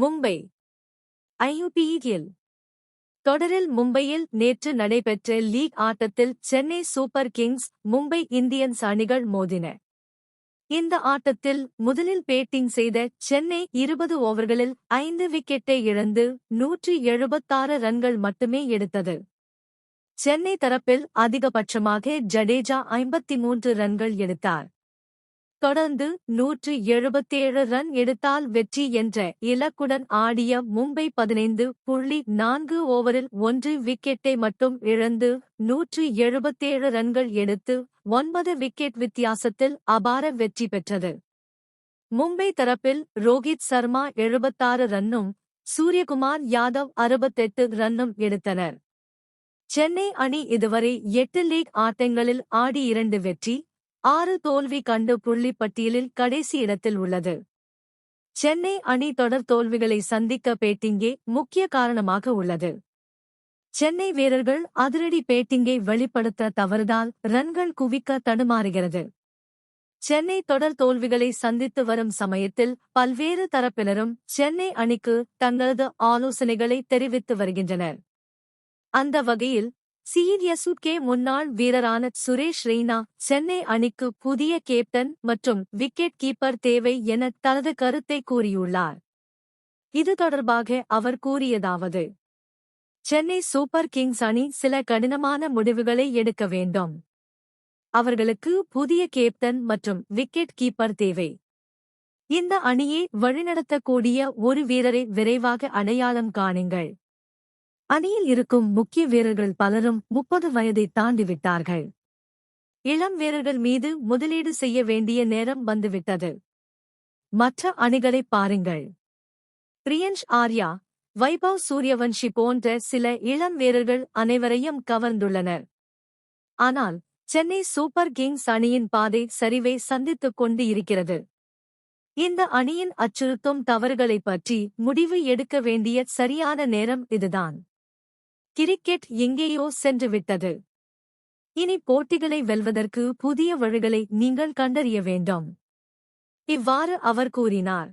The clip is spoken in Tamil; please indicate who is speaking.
Speaker 1: மும்பை ஐயுபிஇல் தொடரில் மும்பையில் நேற்று நடைபெற்ற லீக் ஆட்டத்தில் Chennai super kings Mumbai Indians அணிகள் மோதின இந்த ஆட்டத்தில் முதலில் பேட்டிங் செய்த சென்னை இருபது ஓவர்களில் ஐந்து விக்கெட்டை இழந்து நூற்றி எழுபத்தாறு ரன்கள் மட்டுமே எடுத்தது சென்னை தரப்பில் அதிகபட்சமாக ஜடேஜா ஐம்பத்தி மூன்று ரன்கள் எடுத்தார் தொடர்ந்து நூற்று எழுபத்தேழு ரன் எடுத்தால் வெற்றி என்ற இலக்குடன் ஆடிய மும்பை பதினைந்து புள்ளி நான்கு ஓவரில் ஒன்று விக்கெட்டை மட்டும் இழந்து நூற்று எழுபத்தேழு ரன்கள் எடுத்து ஒன்பது விக்கெட் வித்தியாசத்தில் அபார வெற்றி பெற்றது மும்பை தரப்பில் ரோஹித் சர்மா எழுபத்தாறு ரன்னும் சூரியகுமார் யாதவ் அறுபத்தெட்டு ரன்னும் எடுத்தனர் சென்னை அணி இதுவரை எட்டு லீக் ஆட்டங்களில் ஆடி இரண்டு வெற்றி ஆறு தோல்வி கண்டு புள்ளிப்பட்டியலில் கடைசி இடத்தில் உள்ளது சென்னை அணி தொடர் தோல்விகளை சந்திக்க பேட்டிங்கே முக்கிய காரணமாக உள்ளது சென்னை வீரர்கள் அதிரடி பேட்டிங்கை வெளிப்படுத்த தவறுதால் ரன்கள் குவிக்க தடுமாறுகிறது சென்னை தொடர் தோல்விகளை சந்தித்து வரும் சமயத்தில் பல்வேறு தரப்பினரும் சென்னை அணிக்கு தங்களது ஆலோசனைகளை தெரிவித்து வருகின்றனர் அந்த வகையில் கே முன்னாள் வீரரான சுரேஷ் ரெய்னா சென்னை அணிக்கு புதிய கேப்டன் மற்றும் விக்கெட் கீப்பர் தேவை என தனது கருத்தை கூறியுள்ளார் இது தொடர்பாக அவர் கூறியதாவது சென்னை சூப்பர் கிங்ஸ் அணி சில கடினமான முடிவுகளை எடுக்க வேண்டும் அவர்களுக்கு புதிய கேப்டன் மற்றும் விக்கெட் கீப்பர் தேவை இந்த அணியை வழிநடத்தக்கூடிய ஒரு வீரரை விரைவாக அடையாளம் காணுங்கள் அணியில் இருக்கும் முக்கிய வீரர்கள் பலரும் முப்பது வயதை தாண்டிவிட்டார்கள் இளம் வீரர்கள் மீது முதலீடு செய்ய வேண்டிய நேரம் வந்துவிட்டது மற்ற அணிகளை பாருங்கள் பிரியன்ஷ் ஆர்யா வைபவ் சூரியவன்ஷி போன்ற சில இளம் வீரர்கள் அனைவரையும் கவர்ந்துள்ளனர் ஆனால் சென்னை சூப்பர் கிங்ஸ் அணியின் பாதை சரிவை சந்தித்துக் கொண்டு இருக்கிறது இந்த அணியின் அச்சுறுத்தும் தவறுகளைப் பற்றி முடிவு எடுக்க வேண்டிய சரியான நேரம் இதுதான் கிரிக்கெட் எங்கேயோ சென்றுவிட்டது இனி போட்டிகளை வெல்வதற்கு புதிய வழிகளை நீங்கள் கண்டறிய வேண்டும் இவ்வாறு அவர் கூறினார்